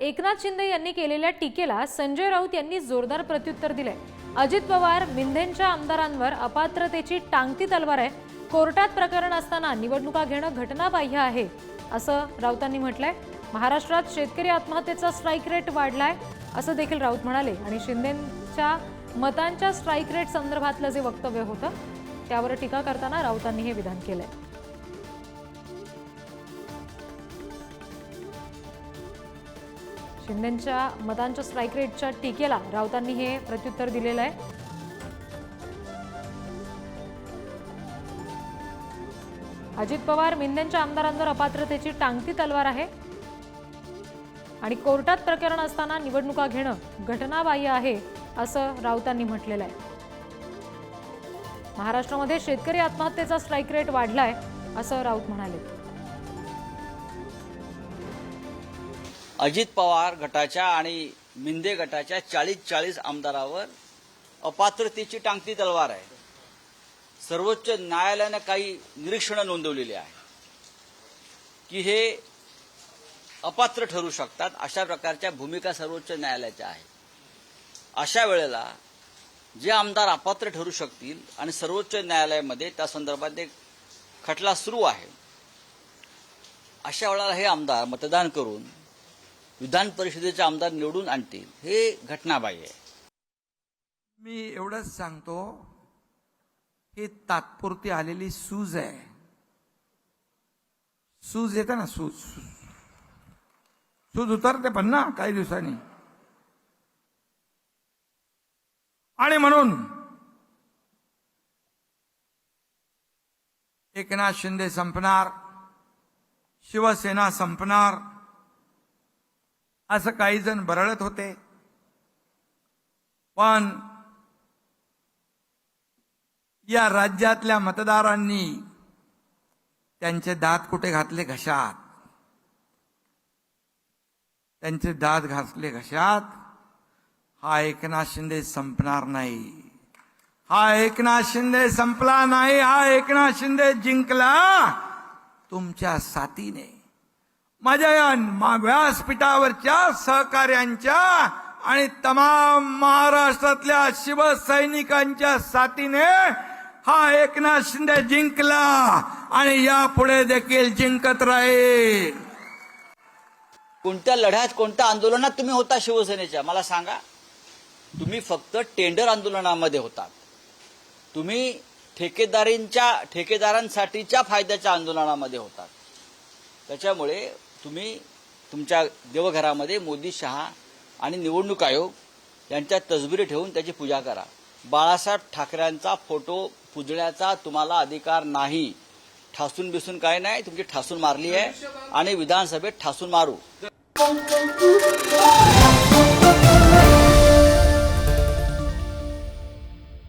एकनाथ शिंदे यांनी केलेल्या टीकेला संजय राऊत यांनी जोरदार प्रत्युत्तर दिले अजित पवार मिंधेंच्या आमदारांवर अपात्रतेची टांगती तलवार आहे. कोर्टात प्रकरण असताना निवडणुका घेणं घटनाबाह्य आहे असं राऊतांनी म्हटलंय. महाराष्ट्रात शेतकरी आत्महत्येचा स्ट्राईक रेट वाढलाय असं देखील राऊत म्हणाले. आणि शिंदेच्या मतांच्या स्ट्राईक रेट संदर्भातलं जे वक्तव्य होतं त्यावर टीका करताना राऊतांनी हे विधान केलंय. शिंदेच्या मतांच्या स्ट्राईक रेटच्या टीकेला राऊतांनी हे प्रत्युत्तर दिलेलं आहे. अजित पवार मिंदेंच्या आमदारांवर अपात्रतेची टांगती तलवार आहे. आणि कोर्टात प्रकरण असताना निवडणुका घेणं घटनाबाह्य आहे असं राऊतांनी म्हटलेलं आहे. महाराष्ट्रामध्ये शेतकरी आत्महत्येचा स्ट्राईक रेट वाढलाय असं राऊत म्हणाले. अजित पवार गटाच्या आणि मिंदे गटाच्या चाळीस चाळीस आमदारावर अपात्रतेची टांगती तलवार आहे. सर्वोच्च न्यायालयानं काही निरीक्षणं नोंदवलेली आहे की हे अपात्र ठरू शकतात अशा प्रकारच्या भूमिका सर्वोच्च न्यायालयाच्या आहे अशा वेळेला जे आमदार अपात्र ठरू शकतील आणि सर्वोच्च न्यायालयामध्ये त्या संदर्भात एक खटला सुरू आहे अशा वेळेला हे आमदार मतदान करून विधान परिषदेचे आमदार निवडून आणतील. हे घटनाबाह्य आहे. मी एवढंच सांगतो ही तात्पुरती आलेली सूज आहे. सूज येते ना सूज. सूज उतरते पण ना काही दिवसांनी. आणि म्हणून एकनाथ शिंदे संपणार शिवसेना संपणार असं काही जण बरळत होते. पण या राज्यातल्या मतदारांनी त्यांचे दात कुठे घातले? घशात. त्यांचे दात घातले घशात. हा एकनाथ शिंदे संपणार नाही. हा एकनाथ शिंदे संपला नाही. हा एकनाथ शिंदे जिंकला तुमच्या साथीने. माझ्या या व्यासपीठावरच्या सहकार्यांच्या आणि तमाम महाराष्ट्रातल्या शिवसैनिकांच्या साथीने हा एकनाथ शिंदे जिंकला आणि यापुढे देखील जिंकत राहील. कोणत्या लढ्यात कोणत्या आंदोलनात तुम्ही होता शिवसेनेच्या? मला सांगा. तुम्ही फक्त टेंडर आंदोलनामध्ये होतात. तुम्ही ठेकेदारींच्या ठेकेदारांसाठीच्या फायद्याच्या आंदोलनामध्ये होतात. त्याच्यामुळे तुम्ही तुमच्या देवघरामध्ये मोदी शहा आणि निवडणूक आयोग यांच्या तसबिरी ठेवून त्याची पूजा करा. बाळासाहेब ठाकरेंचा फोटो पुजण्याचा तुम्हाला अधिकार नाही. ठासून बिसून काय नाही तुमची ठासून मारली आहे आणि विधानसभेत ठासून मारू.